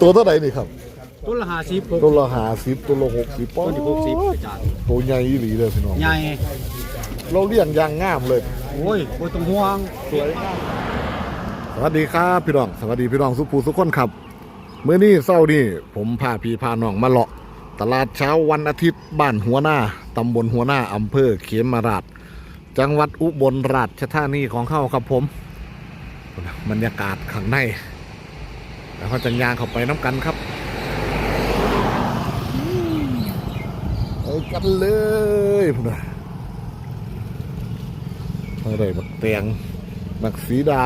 ตัวเท่าไหร่นี่ครับ ต้นละห้าสิบตัวละหาสิบตัวละหกสิบต้นที่หกสิบอาจารย์ตัวใหญ่อีหลีเลยพี่น้อง ใหญ่เราเลี้ยงอย่างงามเลย โอ้ยโอ้ยต้องห่วงสวยสวัสดีครับพี่น้อง สวัสดีพี่น้องสุภูสุขคนครับเมื่อนี้เศร้านี่ผมพาพี่พาน้องมาเลาะ ตลาดเช้าวันอาทิตย์บ้านหัวหน้าตำบลหัวหน้าอำเภอเขมราช จังหวัดอุบลราชธานีของเข้าครับผม บรรยากาศข้างใน แล้วเขาจังยางเข้าไปน้ำกันครับไปกันเลยพุ่นนะอะไรบักเตียงบักสีดา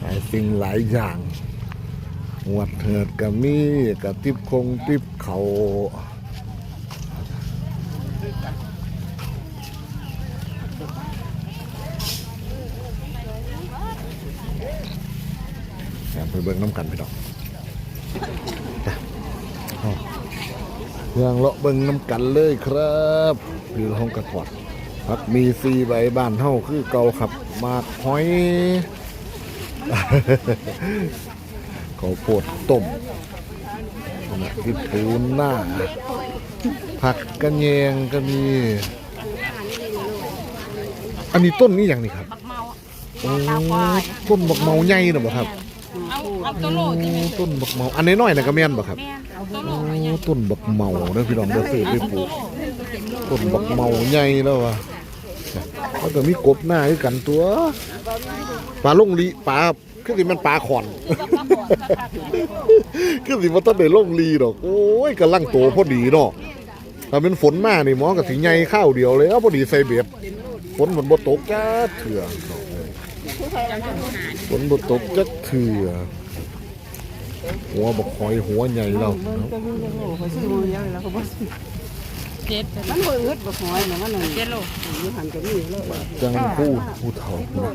หลายสิ่งหลายอย่างหวดเถิดกับมีกับติบคงติบเขาแอบไป เบิ่งน้ำกันพี่น้องไปเอาเรื่องเลาะเบิ่งน้ำกันเลยครับอยู่ห้องกระถอดพักมีซีใบบ้านเท่าคือเก่าครับหมากหอยเขาวโพดต้มนะที่ปูนหน้า ผักกระเยงก็มี อันนี้ต้นนี้อย่างนี้ครับบักเมาโอ้ต้นบักเมาใหญ่นะบ่ครับ เอาเอาตัวโลที่เป็นต้นบักเมา อันน้อยๆน่ะก็แม่นบ่ครับแม่นเอาตัวโลโอ้ต้นบักเมาเด้อพี่น้องเด้อซื้อไปปลูกต้นบักเมาใหญ่แล้วว่ะแล้วก็มีกบหน้าคือกันตัวปลาลงลีปลาคือสิมันปลาขอน คือสิมันต้องได้ลงลีดอก โอ้ยกำลังโตพอดีเนาะถ้าเป็นฝนมานี่หมอก็สิใหญ่ข้าวเดียวเลยเอาพอดีใส่เบ็ดฝนมันบ่ตกจ้าเถื่อเนาะฝนบ่ตกจักเถื่อ หัวบักหอยหัวใหญ่แล้วเนาะเจ็ดมันบ่อึดบ่หอยนะมันนั่นเจ็ดโลอยู่หันก็มีเลยจังผู้ผู้เฒ่านะ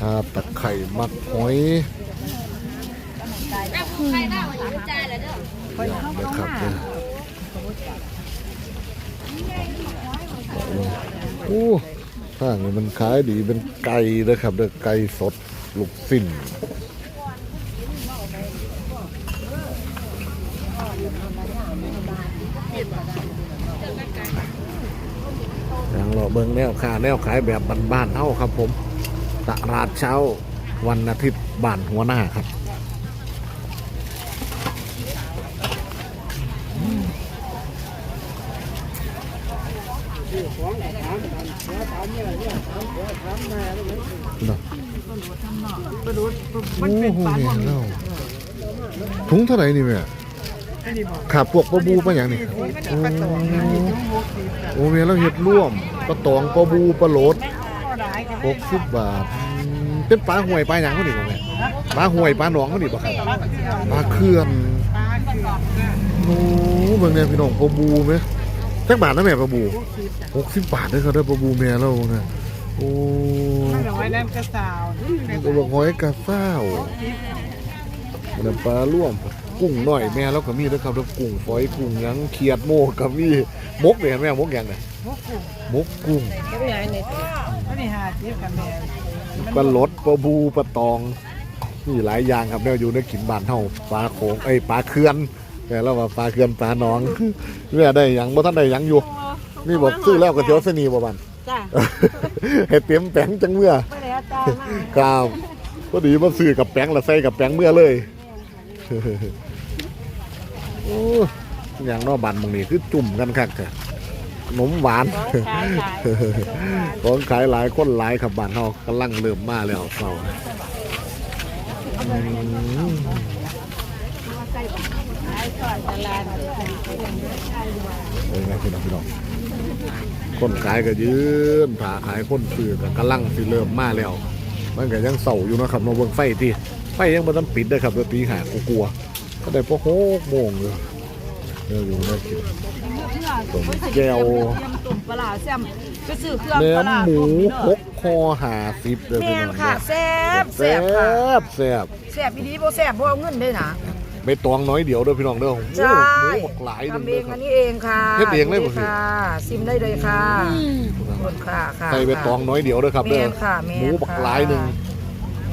ทาตะไคร่มักหอยนะครับเด้อโอ้ข้างนี้มันขายดีเป็นไก่นะครับเด้อไก่สดลูกสิ้น อย่างเราเบิ่งแนวขาแนวขายแบบบ้านๆเท่าครับ ผมตลาดเช้าวันอาทิตย์บ้านหัวหน้าครับเนาะโอ้โหเนี่ยเนาะถุงเท่าไหร่นี่แม่ ขาพวกปลาบูปลาอย่างนี่ครับโอ้โอ้แม่เราเห็ดร่วมปลาตองปลาบูปลาโหลดหกสิบบาทอืมเป็นปลาห่วยปลาอย่างเขาดิบ่แม่ปลาห่วยปลาหนองเขาดิบ่ครับปลาเขื่อนโอ้เบิ่งเนี่ยพี่น้องปลาบูไหมจักบาทนะแม่ปลาบูหกสิบบาทเด้อครับเด้อปลาบูแม่เราเนี่ยโอ้น้อยน้ำกระสาวตัวบักหอยกระเซ้าวน้ำปลาร่วม กุ้งหน่อยแม่แล้วก็มีด้วยครับแล้วกุ้งฝอยกุ้งหยังเขียดโมกับมีมกเนี่ยแม่มกหยังเนี่ยมกกุ้งก็ไม่ใหญ่ในตัวอันนี้หาเทียบกันแม่ปลาลดปลาบูปลาตองมีหลายอย่างครับแม่อยู่ในขินบานเฮาปลาโขงไอ้ยปลาเขื่อนแม่เราว่าปลาเขื่อนปลาหนองแม่ได้หยังบ่ทันได้หยังอยู่ นี่บอกซื้อแล้วก็เดี๋ยวสนีบ่บันจ้าให้เตรียมแป้งจังเมื่อไม่ได้จ้ามาครับพอดีมาซื้อกับแป้งและใส่กับแป้งเมื่อเลย โอ้อย่างนอบันบางนี้คือจุ่มกันคักแต่ขนมหวาน ของขายหลายคนหลายครับบ้านเฮากำลังเริ่มมาแล้วเศร้าอืมเอ้ยไงพี่น้องพี่น้องคนขายก็ยืนผ่าขายคนซื้อก็กำลังสิเริ่มมาแล้ว มันก็ยังเศร้าอยู่นะครับมาเบิ่งไฟที่ไฟยังบ่ทันปิดนะครับเดี๋ยวตีหากูกลัว ก็ได้พวกหกโมงเลยเดี๋ยวอยู่นะคิดต้มแก้วตุ่มปลาแซมไปซื้อเครื่องแหนปมลาหมูหกคอหาสิบเลยแม่นค่ะแซ่บแซ่แซ่บค่ะ บแซ่บแซ่บอีดีบ่แซ่บบ่เอาเงินได้นะไม่ตองน้อยเดียวเด้อพี่น้องเด้อโอ้โหใช่หมูบักหลายหนึงทำเอเด้องครัอับ นนี้เองค่ะเฮ็ดเองเลยบ่นี่ค่ะ ซิมได้เลยค่ะขอบคุณค่ะค่ะใส่ใบตองน้อยเดียวเด้อครับเด้อแม่นค่ะแม่นหมูบักหลายหนึงค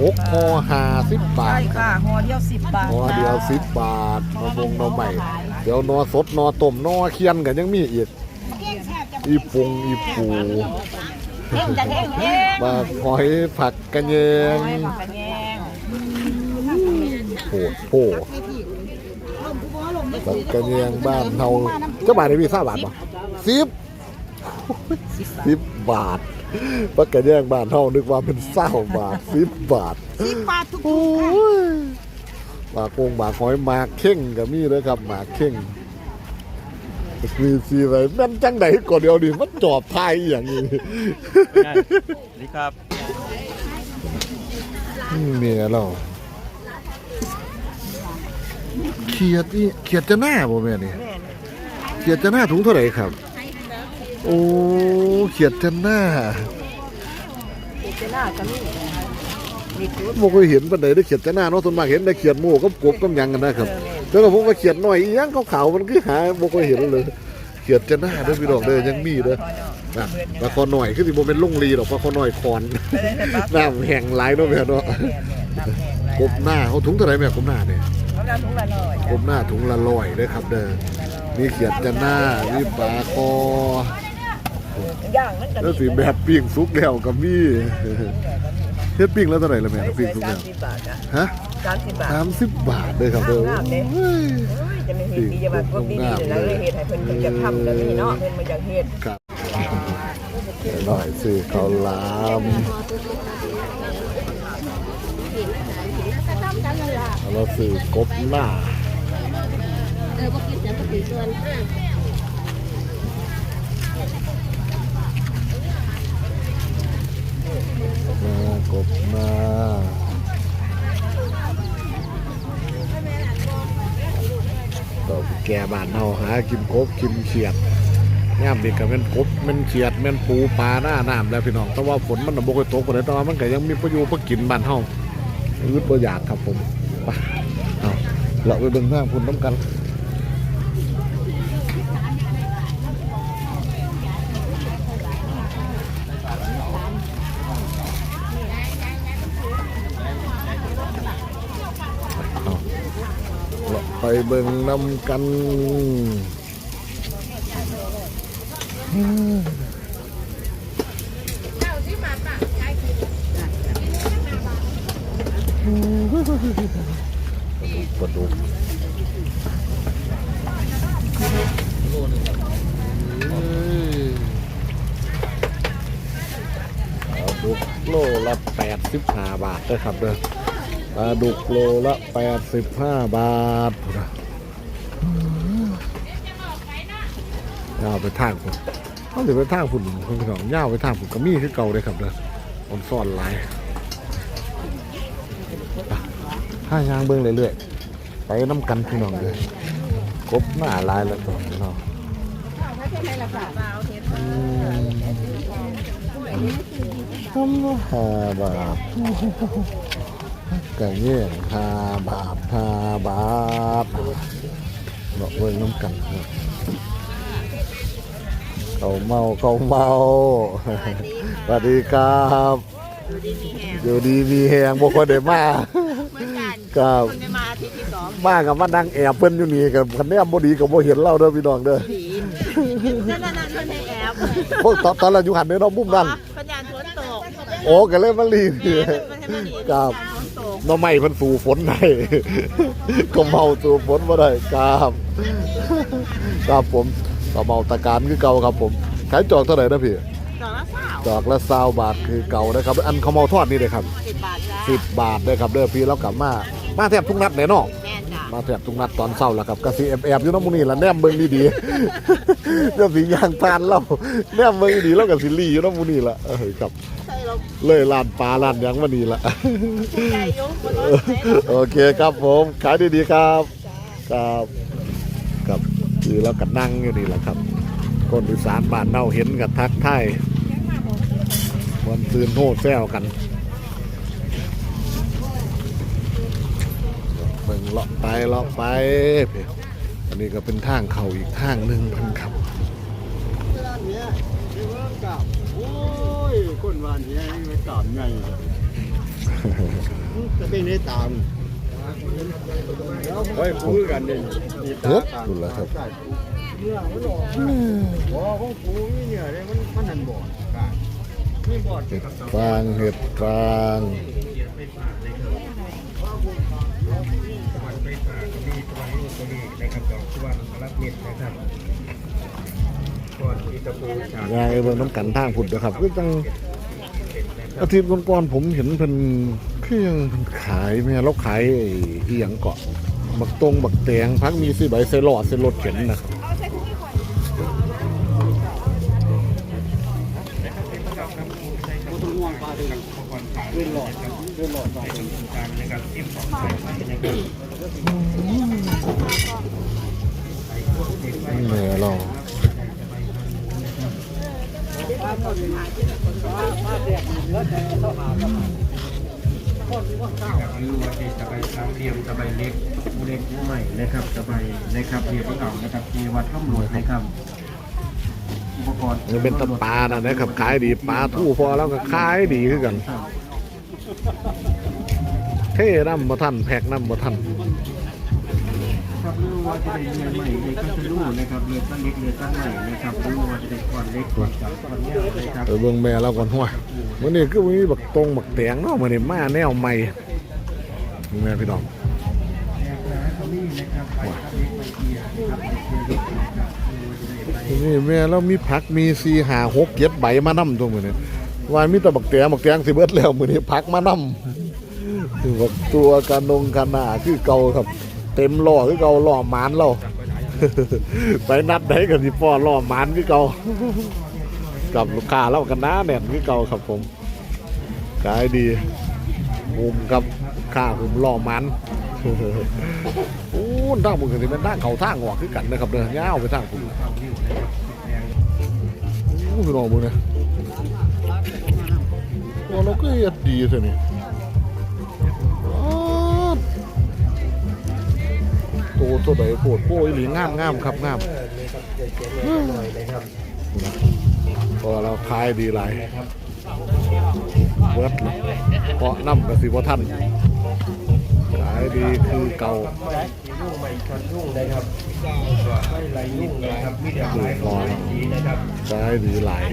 หกห่อห้าสิบบาใช่ทค่ะห่อเดียวสิบบาทห่อเดียวสิบบาทมะมงหนอใหม่ เดี๋ยวนอสดนอต้มนอเคียนกันยังมีอีกอีปงอีปูเองจะเองเองบาหอยผักกระเยงกันแยงโผดโผผักกระเยงบ้านเฮาเจ้าบาทได้พี่ทราบบาทปะสิบสิบบาท ผักกระเยงบ้านเฮานึกว่าเป็นเศร้าบาทสิบบาทสิบบาททุกโอ้ยหมากโกงหมากหอยหมากเข่งก็มีเลยครับหมากเข่งมีสีอะไรแม่นจังไดก่อนเดียวดิมันจอบทายอหย่างนี้นี่ครับอืมเนี่ยเราเขียดนี่เขียดจะหน้าบ่แม่นี่เขียดจะหน้าถุงเท่าไหร่ครับ โอ้เขียดจะหน้าเจน่ากันนี่นี่คือบ่เคยเห็นปานใดได้เขียดจะหน้าเนาะส่วนมากเห็นได้เขียดหมูกับกบกับหยังกันนะครับแต่ว่าผมว่าเขียดน้อยอีหยังขาวๆมันคือหาบ่เคยเห็นเลยเขียดจะหน้าเด้อพี่น้องเด้อยังมีเด้อนะปลาคอหน่อยคือสิบ่เป็นลุงลีดอกปลาคอหน่อยคอนน้ำแห้งหลายเนาะแม่เนาะกบหน้าเขาถุงเท่าไหร่แม่กบหน้าเนี่ยเขาได้ทุกละหน่อยกบหน้าถุงละร้อยเด้อครับเด้อมีเขียดจะหน้ามีปลาคอ ย่างนั้นกันแล้วสิแบบปิ้งสุกแล้วก็มีเฮ็ดปิ้งแล้วเท่าไหร่ละแม่ปิ้งสุกแล้วสิบบาทนะฮะสามสิบบาทสามสิบบาทเลยครับเด้อน้ำเด้โอ้ยจะไม่เห็นดีจะแบบพวกดีๆเลยนะเลยเหตุให้เพิ่นเพิ่นจะทำแล้วนี่เนาะเพิ่นมาจากเหตุครับหน่อยสิข้าวหลามแล้วสิกบหน้า เออพวกกินเสียงปกติส่วนห้า มากบมาต่อแก่บ้านเฮาหากินกบกินเขียดย่ามนี่ก็แม่นกบแม่นเขียดแม่นปูปลาหน้าน้ำแล้วพี่น้องแต่ว่าฝนมันน่ะบ่ค่อยตกปานใดแต่ว่ามันก็ยังมีประโยชน์ประกินบ้านเฮาอืดบ่อยากครับผมไปเอาเราไปเบิ่งทางพุ่นน้ำกัน เบิ่งนำกันปลาดุกปลาดุกโลละแปดสิบห้าบาทเลยครับเด้อ ปลาดุกโลละ 85 บาทยาวไปทางผมเขาถือไปทางฝุ่นคุณพี่น้องยาวไปทางฝุ่นก็มีคือเก่าเลยครับเด้อผมซ่อนหลายห้ายางเบิ้องเรื่อยๆไปน้ำกันพี่น้องเลยครบหน้าลายแล้วตัวพี่น้องทำห้าบาท ไก่เงี้ยห้าบาทห้าบาทบอกเบิ่งน้ำกันครับเขาเมาเขาเมาสวัสดีครับ อยู่ดีมีแหงบ่ค่อยได้มาครับไม่มาที่ที่สองมากับมานั่งแอบเพิ่นอยู่นี่กับคันแนมบ่ดีก็บ่เห็นเราเด้อพี่น้องเด้อนั่นนั่นนั่นเพิ่นให้แอบพวกตอนตอนเราอยู่หันเด้อเนาะมุมนั้นปัญญาฝนตกโอ้ก็เลยมาลีนเพิ่นให้มาหนีครับฝนตก หน้อไม่เพิ่นสู่ฝนได้ ก็เมาสู่ฝนบ่ได้ครับครับผมก็เมาตะการคือเก่าครับผมขายจอกเท่าไหร่นะพี่ดอกละสาวจอกละ20บาทคือเก่านะครับ อันข้าวเมาทอดนี่เลยครับสิบบาทจ้า10บาทเลยครับเด้อพี่เรากลับมามาแทบทุกนัดแน่เนอนแม่จ้ามาแทบทุกนัดตอนเช้าแล้วครับกะสิแอบๆอยู่น้ำมูนี่ละแนมเบิ่งดีๆเรื่อสิยางพานเราแนมเบิ่งดีๆแล้วก็สิลีอยู่น้ำมูนี่ละเออครับ เลยลานปลาลานหยังมานี่ละใจยุ่งบนรถไหนโอเคครับผมขายดีๆครับครับกับคือเราก็นั่งอยู่นี่แหละครับคนอีสานบ้านเน่าเห็นกับทักทายวันซืนโห่แซวกันเบิ่งเลาะไปเลาะไปเพี่อันนี้ก็เป็นทางเขาอีกทางหนึ่งพันครับ คนวันนี้ไม่กลับไงจะเป็นได้ตามไว้พูดกันดิเฮ็ดคุณล่ะครับเนี่ยมันหลอกบ่ของกูนี่เนี่ยเลยมันมันนั่นบ่นี่บ่เห็ดฟางเห็ดฟางยายเบิ่งน้ำกันทางผุดนะครับก็จัง อาทิตย์ก่อนๆผมเห็นเพิ่นคืองเพิ่นขายแม่เราขายไอ้อีหยังเกาะบักตรงบักแตงพักมีสิใบใส่หลอดใส่รถเข็นนะครับแม่เรา หรือว่าจะไปสามเหลี่ยมจะไปเล็กเล็กใหม่นะครับจะไปนะครับเรียบเก่านะครับมีวัดร่ำรวยนะครับอุปกรณ์ยังเป็นตะปลานะนะครับขายดีปลาทู่พอแล้วก็ขายดีคือกันเท่น้ำบ่ทันแพกน้ำบ่ทัน รับหรือว่าจะได้เรือใหม่เล็กก็จะรู้นะครับเรือตั้งเล็กเรือตั้งใหม่นะครับรือว่าจะได้ก่อนเล็กก่อนสามก่อนยาวนะครับไปเบิ่งแม่เราก่อนห้วยมื้อนี้คือมีบักตรงบักแตงเนาะมื้อนี้มาแนวใหม่นี่แม่พี่น้องแอกร้านเขามีนะครักไปเกียร์นะครับไปเกียร์เล็กนะครับหาจะได้ไปนี่แม่เกมี4 5 6 7ใบมานำตัวมือนี้ว่ามีแต่บักแตงบักแตงสิเบิดแล้วมือนี้ผักมานำคือบักตัวกันนงกันหน้าคือเก่าครับ เต็มล้อคือเก่าล้อหมานเราไปนัดไหนกันสิป้อล้อหมานคือเก่ากับลูกค้าเล่ากันนะแน่นคือเก่าครับผมขายดีหุมครับค่าหุมล่อมันโอ้ด้างมึงกันสิเป็นด้างเขาทางออกคือกันนะครับเด้อย่าวไปทางผมโอ้พี่น้องมึงนี่ยโอ้เราก็เฮ็ดดีซะนี่ ตเท่าใดโพดโป้ยหลีงามงามครับงามพอเราขายดีหลายเบิดละเพราะน้ำกับสิบ่ทันขายดีคือเก่ายุ่งใหม่ชนยุ่งนะครับไม่ไหลยุ่งนะครับมีแต่ไหลลอยสีนะครับขายดีหลาย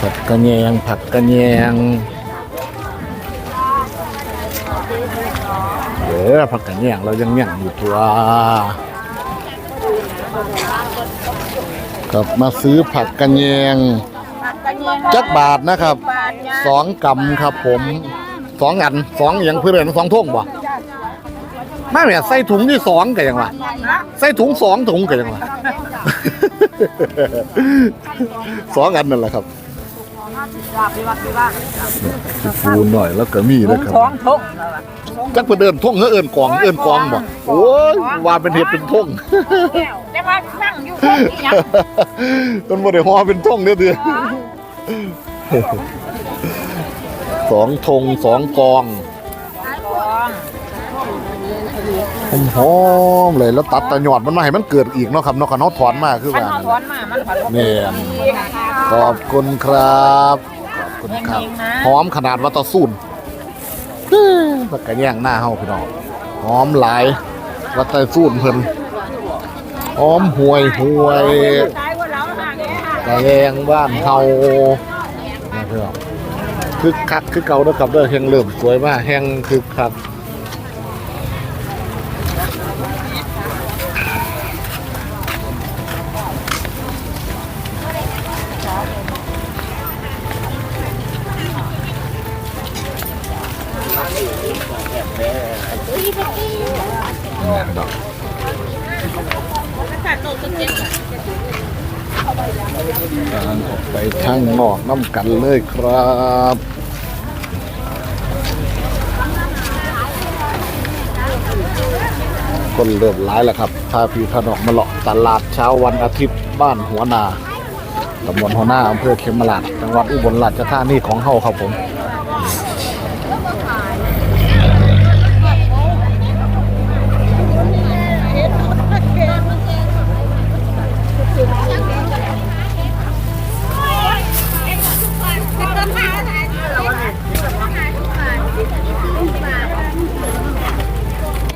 ผักกระแยง ผักกระแยงเออผักกระแยงเรายังยังอยู่ตัวกลับมาซื้อผักกระแยงจักบาทนะครับสองกำครับผมสองอันสองอย่างเพื่อนสองท่งบ่ไม่เนี่ยใส่ถุงที่สองกันยังวะใส่ถุงสองถุงกันยังวะสองอันนั่นแหละครับ ปูหน่อยแล้วก็มีนะครับท้องทุกจักไปเดินท่งเฮอเอินกองเอินกองบ่โอ้ยว่าเป็นเห็ดเป็นท่ง แต่ว่านั่งอยู่ท้องอีหยังต้นบ่ได้ฮอเป็นท่งเด้อเดือสองธงสองกองหอมหอมๆเลยแล้วตัดตะหยอดมันมาให้มันเกิดอีกเนาะครับเนาะคันเฮาถอนมาคือว่ามันนั่นถอน่ะนมา มันถอนบ่แม่นขอบคุณครับขอบ คุณครับหอมขนาดวัตสูนปักกระแย่งหน้าเฮาพี่น้องหอมหลายวัตสูนเพิ่นหอมห่วยห่วยกระแยงบ้านเฮานะครับคึกคักคือเก่าเด้อครับเด้อแฮงเริ่มสวยมากแฮงคึกคัก ข้างนอกน้ำกันเลยครับคนเริ่มร้ายแล้วครับพาพี่พนอกมาเลาะตลาดเช้าวันอาทิตย์บ้านหัวนาตำบลหัวหน้าอำเภอเขมราชจังหวัดอุบลราชธานีของเฮาครับผม